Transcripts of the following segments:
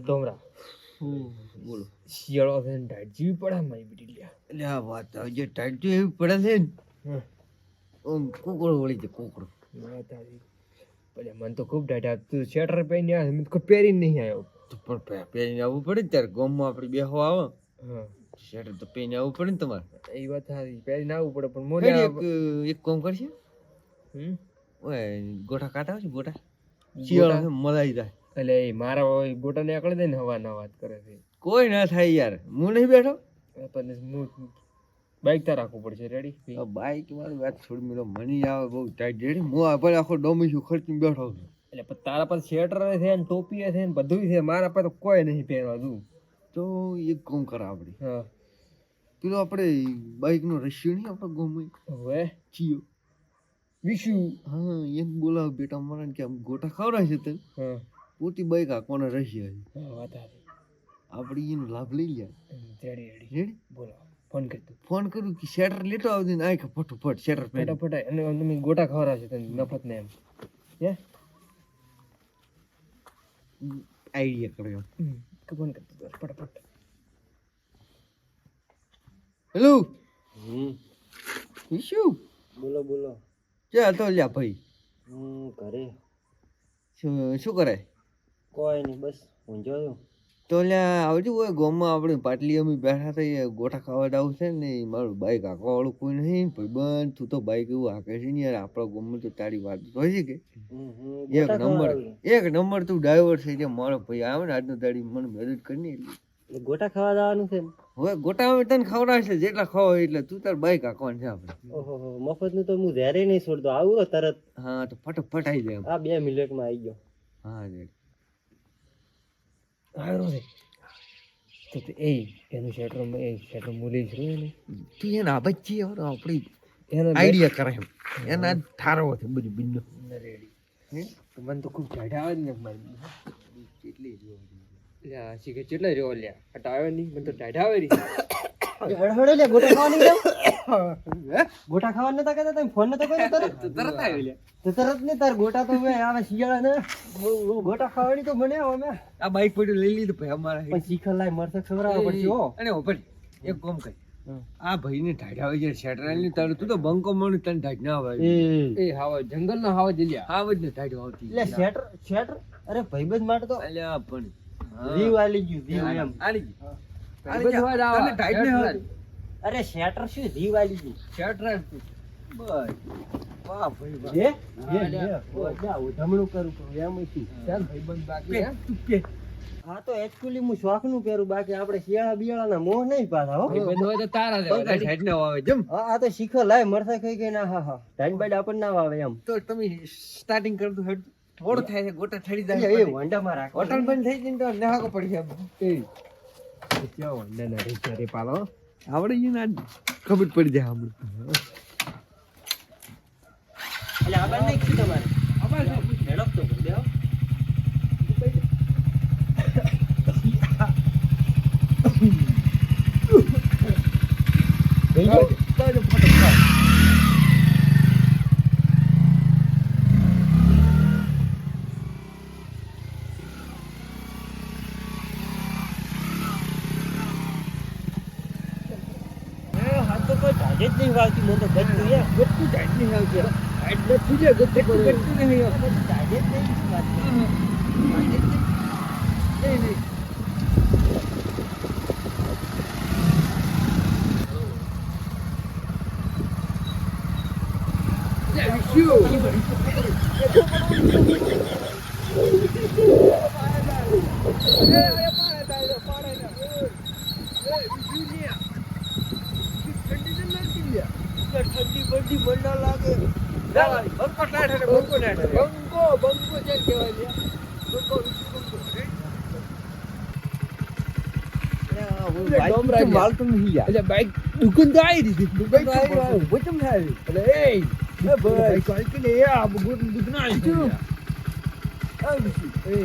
ડોમરા. બોલો. શિયાળો છે ને ટાઈટ જેવી પડે મારી બેટી લ્યા. એટલે આ વાત જે ટાઈટ જેવી એવી પડે છે ને. ઓમ કોકડો વળી જાય કોકડો. ભલે મને તો ખૂબ ઢાઢ તું સ્વેટર પહેરીને આવ્યો મેં કોઈ પહેરીને નહીં આવ્યો. તો પણ પહેરીને આવવું પડે ને ત્યારે ગામમાં આપણે બેહવા આવે. હા. શેટર તો પહેરીને આવવું પડે ને તમારે. એ વાત સારી પહેરીને આવવું પડે પણ મોને એક એક કામ કરશે હમ? ઓય ગોઠા કાઢા આવશે ગોઠા? શિયાળો મલાઈ જાય. એટલે મારા ઓય ગોટા નીકળે દે ને હવા ના વાત કરે છે. કોઈ ના થાય યાર. હું નહીં બેઠો? પણ હું બાઈક તો રાખવું પડશે. રેડી બાઈક વાળી વાત છોડી મેળો મની આવે બહુ ટાઈટ રેડી હું આ પર આખો ડોમીશું ખર્ચી બેઠો છું. એટલે પણ તારા પાસે સ્વેટર છે ને ટોપી છે ને બધું છે. મારા પાસે કોઈ નહીં પહેરવા તું તો એક કોમ કરા આપણે હા. પેલો આપણે બાઈકનો રશિયો નહીં આપણે ગોમય? હવે? ચિયો. વિશુ. હા એમ બોલાવ. બેટા મને કે આમ ગોટા ખવડાવશે તને? હા. પોતી બાઈક રશિયા છે. વાત આપણે એનો લાભ લઈ લે રેડી રેડી. રેડી? બોલો ફોન કરતો ફોન કર્યું કે શેટર લેતો આવતી ને આખે ફટોફટ શેટર ફટાફટ અને તમે ગોટા ખવડાવશે તને નફત ને એમ. હે? આઈડિયા કર્યો. કે ફોન કરતો તું ફટાફટ. હેલો? હમ. શું બોલો બોલો. ક્યાં તો લ્યા ભાઈ. હું ઘરે. શું શું કરે? કોઈ નહીં બસ હું. જોયું તો આવજો હોય ગામમાં આપણે પાટલી અમે બેઠા હતા ગોઠા ખાવા જાવ છે ને મારું બાઈક હાંકવા વાળું કોઈ નહીં ભાઈબંધ તું તો બાઈક એવું હાંકે છે ને યાર આપણા ગામમાં તો તારી વાત હોય છે કે. એક નંબર એક નંબર તું ડ્રાઈવર છે જે મારો ભાઈ આવે ને આજનો તારી મને મદદ કરીને એટલે. ગોટા ખાવા જવાનું છે હવે ગોટા અમે તને ખવડાવશે જેટલા ખાવા એટલે તું તાર બાઈક હાંકવાનું છે આપણે. ઓહો મફતનું તો હું જ્યારે નહીં છોડતો આવું તરત. હા તો ફટાફટ આવી જાય આ બે મિનિટમાં આવી ગયો. હા છે. તો એ એનું શેટર એ શેટર મૂલી છે ને. તું એના બચ્ચી હવે આપણી એનો આઈડિયા કરે એમ. એના ઠારો છે બધું બિંદુ. રેડી તો મને તો ખૂબ ઢાઢ આવે ને મારી કેટલી લ્યા શીખે કેટલા રહ્યો લ્યા? અટા આવે નહીં મને તો ઢાઢ આવે રહી હળહળે લે ગોટા ખાવા નહીં જાવ ગોટા ખાવા નતા કહેતા? તમે ફોન નતો કર્યો તરત તરત આવી લે. તો તરત ને તાર ગોટા તો હવે આવે શિયાળા ને ગોટા ખાવાની તો મને અમે આ બાઈક પડ્યું લઈ લીધું ભાઈ અમારા પણ શીખર લાય મરસે ખવડાવવા પડશે હો. અને ઉપર એક કામ કર. હમ. આ ભાઈને ઢાઢ આવે છે શેટરાલની તારું તું તો બંકો મણ તને ઢાઢ ના આવે એ. એ જંગલ ના હાવા જલ્યા આવ જ ને ઢાઢ આવતી એટલે શેટર શેટર? અરે ભાઈબંધ માટે તો અલ્યા પણ. રીવ આલી ગયું રીવ એમ. આલી ગઈ. આલી ભાઈબંધ જા. હોય તો આવા. તને ઢાઢ નહીં આવતી. અરે શેટર શું રીવ આલી ગયું શેટરાલ બસ. વાહ ભાઈ હે? હે હે જા કરું એમ નથી ચાલ ભાઈબંધ બાકી તું પે. હા તો એકચ્યુઅલી હું શોખનું પહેરું બાકી આપણે શિયાળા બિયાળાના મોહ નહીં પાછા હો. હોય તો તારા લેવા બંકા આવે જમ. હા આ તો શીખો લાય મરસા ખાઈ ગઈ ના હા હા. ટાઈમ બાઈડ આપણને ના આવે એમ. તો તમે સ્ટાર્ટિંગ કરતું હેડ. મોડું થાય છે ગોટા એ રાખો. હોટલ બંધ થઈ જાય તો નહાકો પડી જાય. ક્યાં વંડા ના રે પાલો આવડે છે ને ખબર પડી જાય હમણાં. એટલે આ બંને શું? તમારે ઝડપ તો દેવો હાથ તો કોઈ ઢાઢે જ નહીં વાગતી મને તો ગજતું એમ ગટતું ઢાઢ નહીં આવતી ઢાઢ ગટતું છે ગટતું ગટતું નહીં આવતું ઢાઢે જ નહીં વાગતી. નહીં. નહીં ઠંડી બંડી મન ના લાગે બંકો ના ઠરે બંકો ના ઠરે બંકો બંકો છે કહેવાય લ્યા. બંકો ડોમરા ગયા. માલ તો નહીં યાર એટલે બાઈક દુકાન તો આવી દીધી દુકાન તો આવી ભાઈ દીધી. વચમ થાય એટલે એ એ ભાઈ કાલ કે લે આ બગોટ દુકાન આવી દીધી. એ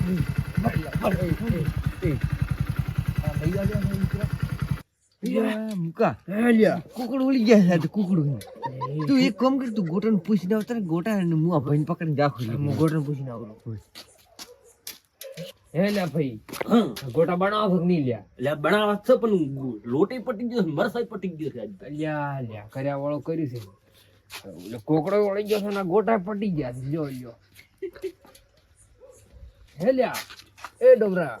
હમ. ભરલા, ભર, એ, એ, એ. આ ભાઈ આવ્યા ને દીકરા. મુકા કુકડું ઉડી ગયા છે કુકડું તું એક કામ કર તું ગોટાને પૂછીને આવતા ને ગોટા અને હું આ ભાઈને પકડીને જાખું હું ગોઠણ પૂછીને આવું હે લ્યા ભાઈ ગોટા બનાવો કે નહીં લ્યા? છે પણ લોટી પટી ગયો મરસાઈ પટી ગયો છે. લ્યા લ્યા કર્યા વાળો કર્યું છે. એટલે કોકડો વળી ગયો છે ને ગોટા પટી ગયા છે જો લ્યો હે લ્યા. એ ડોબરા.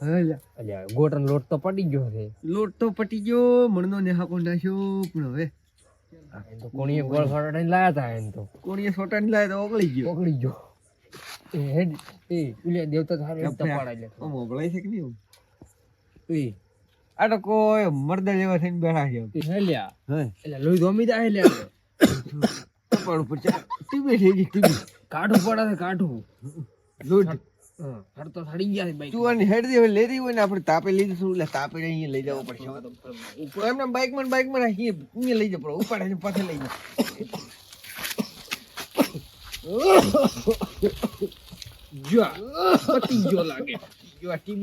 અલ્યા ગોટન લોટ તો પડી ગયો છે. લોટ તો પટી ગયો મણનો નેહા કોણ નાખ્યો પણ હવે તો કોણીએ ગોળ ફાટાઈને લાયા તા એમ તો. કોણીએ સોટા ની લાય તો ઓગળી ગયો. ઓગળી ગયો. એ હેડ એ ઉલ્યા દેવતા થારે તપાડા લે ઓગળાય છે કે નહીં એ. આ તો કોઈ મર્દ જેવા થઈને બેઠા છે એ હે લ્યા હે. એટલે લોહી ધોમી દા હે લ્યા કપાળ ઉપર ટીવી થઈ ગઈ ટીબી. કાઠું પડે કાઢું કાઠું લોટ. હા સડી ગયા બાઈક ચુવાની હેડ દે લઈ હોય ને આપણે તાપે લઈ જશું એટલે તાપે અહીંયા લઈ જવું પડશે. એમને બાઇકમાં બાઇકમાં રાખીએ અહીંયા લઈ જવું ઉપાડે છે પાછળ લઈ જાવ. જો લાગે. જો આ થઈ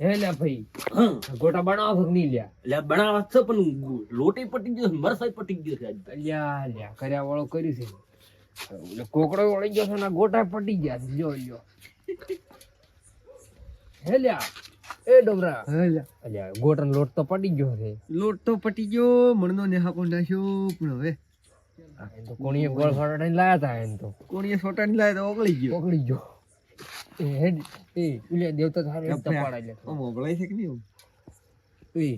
હે ભાઈ ગોટા બનાવો કે નહીં લ્યા. એટલે બનાવવા છે પણ લોટી પટી ગયો મરસાઈ પટી ગયો છે. લ્યા લ્યા કર્યા વાળો કર્યું છે. કોકડો વળી ગયો છે ને ગોટા પટી ગયા છે. જો લ્યો હે એ ડોબરા અલ્યા ગોટન લોટ તો પડી ગયો છે. લોટ તો પટી ગયો મણનો ને હાકો નાખ્યો પણ હવે તો કોણીએ ગોળ ફાટાઈને લાયા તા એમ તો. કોણીએ સોટા લાયા તો ઓગળી ગયો. ઓગળી ગયો. એ હેડ એ ઉલ્યા દેવતા થારે તપાડા લે આમ ઓગળાય છે કે નહીં એ.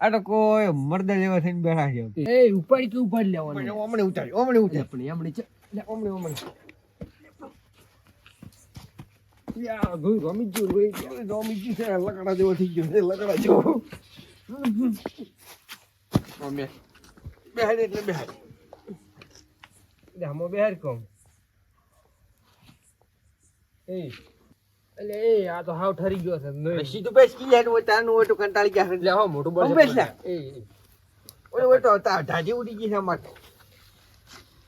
આ તો કોઈ મર્દ જેવા થઈને બેઠા છે. એ ઉપાડી કે ઉપાડી લેવાનું. ઓમણે ઉતારી ઓમણે ઉતારી. પણ એમણે છે લે ઓમણે ઓમણે યા ગોઈ રમી ગયો ગોઈ રોમી ગયું. છે લકડા જેવો થઈ ગયો છે લકડા જેવો. અમે બેહાડ એટલે બેહાડ. લે હમો બેહાર કોમ. એ. એટલે એ આ તો હાવ ઠરી ગયો છે નહીં. સીધું બેસ કી હોય તાનું તો કંટાળી ગયા એટલે હો મોટું આમ બેસ લે. એ ઓય તો ઢાજી ઉડી ગઈ છે અમાર.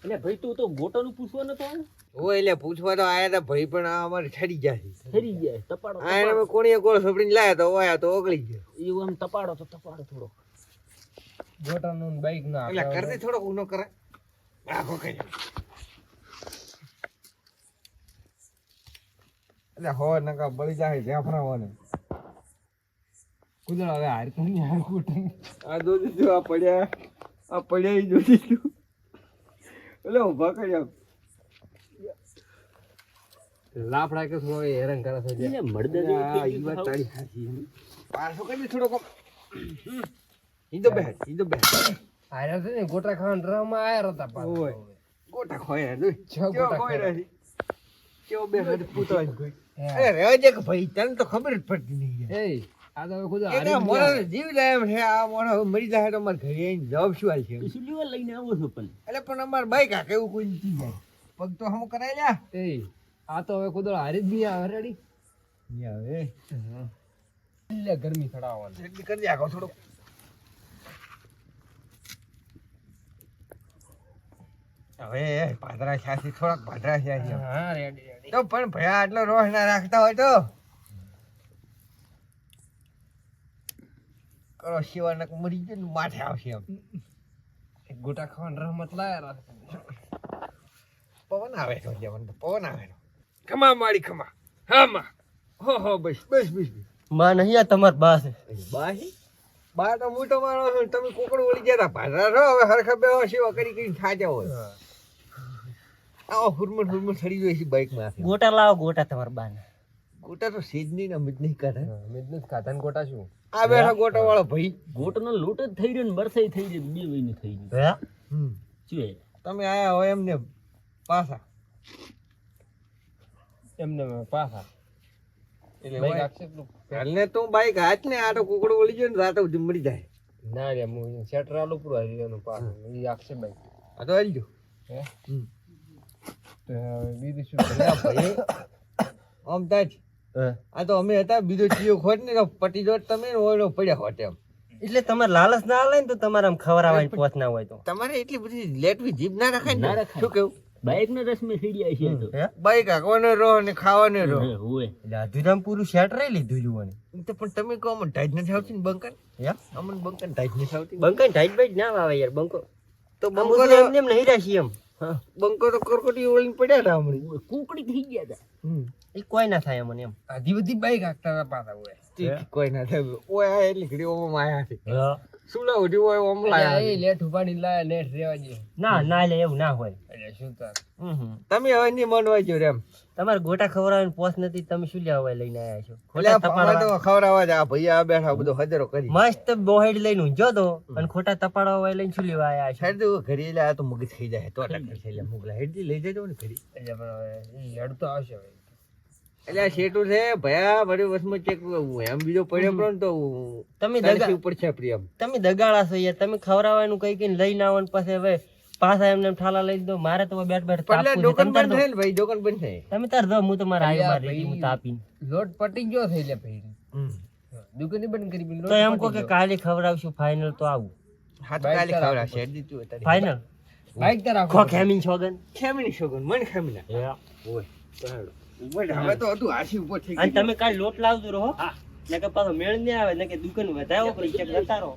એટલે ભાઈ તું તો ગોટાનું પૂછવા નતો આવ્યો? ઓય એટલે પૂછવા તો આયા તા ભાઈ પણ અમારે છડી ગયા છે. ઠરી જાય તપાડો આયા એને કોણીએ ગોળ સપડીને લાયા તો ઓયા તો ઓગળી ગયો. એવું એમ તપાડો તો તપાડો થોડો ગોટાનું બાઈક ના એટલે કરતી થોડો ઉનો કરે આખો કઈ એટલે હો નકા બળી જાય ત્યાં ફરાવાને કુદળ હવે હાર કોની હાર કુટ આ દોજી જો આ પડ્યા આ પડ્યા ઈ દોધી. તું એટલે ઊભા કર્યા લાફડા કે થોડો એ હેરાન કરે છે. એટલે મરદા જેવું આ થઈ ઈ વાત તારી સાચી પાછો કરી થોડો કો ઈ તો બેહ ઈ તો બેહ. આયા છે ને ગોટા ખાન ડ્રામા આયા હતા પા ઓય. ગોટા ખોયા દોય ચો કેવો ગોટા ખોય. રહી કેવો બે ખોઈ હે. અરે દે કે ભાઈ તને તો ખબર જ પડતી નહીં. એ જીવ જાય છે આ મોણો મરી જાય તો અમારે ઘરે આવીને જવાબ શું છે? લઈને આવો છો પણ? એટલે પણ અમારે બાઈક આ કેવું કોઈ નથી જાય. પગ તો હમ કરાય લ્યા એ આ તો હવે કુદળ હારી જ નહીં આવે રેડી એટલે ગરમી ચડાવવાની. એટલી કરી દે આગો થોડો હવે પાદરા છાસી થોડાક પાદરા છાસી હા રેડી રેડી તો પણ ભયા આટલો રોષ ના રાખતા હોય તો. કરો શિવાનક મરી ગયો ને માથે આવશે એમ. ગોટા ખાવાની રહમત લાયા પવન આવે તો જવન પવન આવે ખમા મારી ખમા. હા માં હો હો બસ બસ બસમાં નહીં આ તમાર બા છે. બાહી બા તો હું તો મારો છું તમે કોકડો ઓળી ગયા તા ભાદરા રહો હવે હરખા બે સેવા કરી કરીને થાજા હોય. આવો હુરમણ હુરમણ સડી ગયો છે બાઇકમાં ગોટા લાવો ગોટા તમાર બા ને ગોટા તો સેજની ને અમિત નહીં કરે મેદનું ખાતા ને ગોટા શું? આ બેઠા ગોટા વાળો ભાઈ. ગોટનો લોટ જ થઈ રહ્યો ને મરસાઈ થઈ રહી બે વહીને થઈ ગયું. શું તમે આયા હોય એમને પાછા. એમને પાછા. એટલે તો બાઈક હાથ ને આ તો કુકડો ઓળી ગયો ને રાતે સુધી મરી જાય. ના રે હું શેટર આલું પૂરું આવી ગયો પાછું. એ આખશે બાઈક. આ તો હાલજો હે? હમ. તો બીજું શું? ભાઈ. આમ તાજ આ તો અમે હતા બીજો ચીયો ખોટ ને તો પટી જોત તમે ને ઓલો પડ્યા હોટ એમ. એટલે તમારે લાલચ ના આવે ને તો તમારે આમ ખવરાવાની પોત ના હોય તો. તમારે એટલી બધી લેટવી જીભ ના રખાય ના રખાય. શું કેવું? બાઈકના રસમે થઈ ગયા છે તો. હે? બાઈક હાંકવાનો રહો અને ખાવાનો રહો. હે, હોય એટલે પૂરું શેટ રહી લીધું જુવાને પણ તમે કહો અમને ટાઈટ નથી આવતી ને બંકન હે? અમને બંકન ટાઈટ નથી આવતી. બંકન ટાઈટ બાઈટ ના આવે યાર બંકો તો બંકો એમ નહીં એમ. બંકો તો કરકટી ઓળીને પડ્યા હતા હમણાં. કુકડી થઈ ગયા હતા એ કોઈ ના થાય મને એમ. આધી બધી બાઈક હાંકતા હતા પાછા ઓય. કોઈ ના થાય. ઓય એટલી ઘડી ઓમાં આયા છે. સુલા ઉઠી ઓય ઓમ લાયા એ લેટ ઉપાડીને લાયા, નેટ રેવા દે. ના ના લે એવું ના હોય. અલ્યા, શું હમ. તમે હવે નહીં મનવા જો રેમ તમારે ગોટા ખવડાવવાની પોસ નથી તમે શું લેવા હોય લઈને આવ્યા છો? એટલે ખોટા તપાડવા તો ખવડાવવા જ આ ભૈયા બેઠા બધો હજારો કરી. મસ્ત બોહેડ લઈને ઊંઝો તો અને ખોટા તપાડવા હોય લઈને શું લેવા આવ્યા છો? સાહેબ તો ઘરે એટલે આ તો મગજ થઈ જાય તો ટક્કર થઈ લે મુગલા હેડ લઈ જજો ને ઘરે. એટલે પણ હવે હેડ તો આવશે હવે. એટલે આ શેઠું છે ભયા વળી વસમાં ચેક એમ બીજો પડ્યો પડ્યો ને તો તમે દગા ઉપર છે પ્રિયમ. તમે દગાડા છો યાર. તમે ખવરાવાનું કઈ કઈ લઈને આવો ને પછી હવે પાછા એમને ઠાલા લઈ દો. મારે તો બેટ બેટ તાપવું દુકાન બંધ થઈ ને ભાઈ? દુકાન બંધ થઈ તમે તાર દો હું તમારા આયો મારી હું. તાપીને. લોટ પટી ગયો થઈ લે ભાઈ. દુકાન બંધ કરી પેલી તો એમ કો કે કાલે ખવડાવશું ફાઇનલ તો આવું. હાથ કાલે ખવરાવશે હેડી તું તારી ફાઇનલ બાઈક તાર ખો ખેમીન છોગન ખેમીન છોગન મન ખેમના. ઓય હવે તો હતું હાસી ઉપર થઈ અને તમે કાલ લોટ લાવજો રહો. ને કે પાછો મેળ નહીં આવે ને કે દુકાન વધારે પડી ચેક લતા રહો